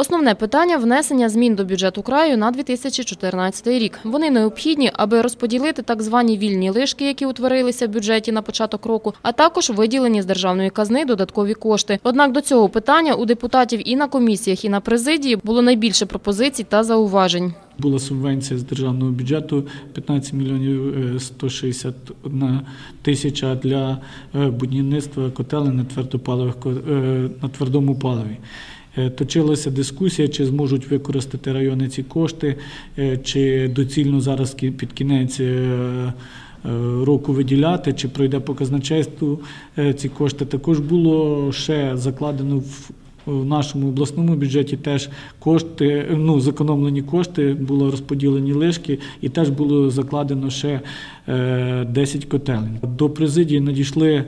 Основне питання внесення змін до бюджету краю на 2014 рік. Вони необхідні, аби розподілити так звані вільні лишки, які утворилися в бюджеті на початок року, а також виділені з державної казни додаткові кошти. Однак до цього питання у депутатів і на комісіях, і на президії було найбільше пропозицій та зауважень. Була субвенція з державного бюджету 15 мільйонів е, 161 тисяча для е, будівництва котелень на твердопаливих е, на твердому паливі. Е, Точилася дискусія, чи зможуть використати райони ці кошти, е, чи доцільно зараз під кінець. е, Року виділяти, чи пройде по казначейству ці кошти. Також було ще закладено в в нашому обласному бюджеті теж кошти, ну зекономлені кошти, було розподілені лишки, і теж було закладено ще е, 10 котелень. До президії надійшли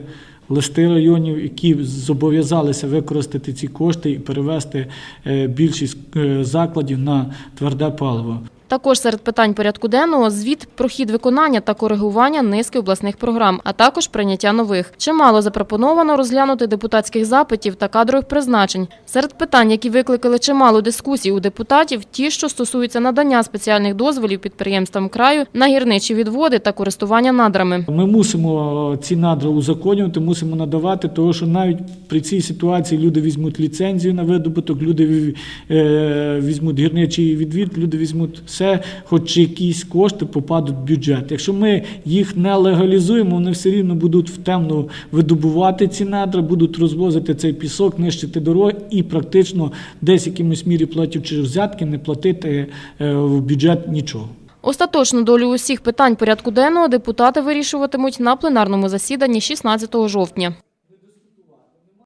листи районів, які зобов'язалися використати ці кошти і перевести е, більшість е, закладів на тверде паливо. Також серед питань порядку денного звіт про хід виконання та коригування низки обласних програм, а також прийняття нових. Чимало запропоновано розглянути депутатських запитів та кадрових призначень. Серед питань, які викликали чимало дискусій у депутатів, ті, що стосуються надання спеціальних дозволів підприємствам краю на гірничі відводи та користування надрами. Ми мусимо ці надра узаконювати, мусимо надавати, тому що навіть при цій ситуації люди візьмуть ліцензію на видобуток, люди е, візьмуть гірничий відвід, люди візьмуть все, хоч якісь кошти попадуть в бюджет. Якщо ми їх не легалізуємо, вони все рівно будуть в темну видобувати ці надра, будуть розвозити цей пісок, нищити дороги і практично десь якимось мірі платячи взятки, не платити е, в бюджет нічого. Остаточну долю усіх питань порядку денного депутати вирішуватимуть на пленарному засіданні 16 жовтня.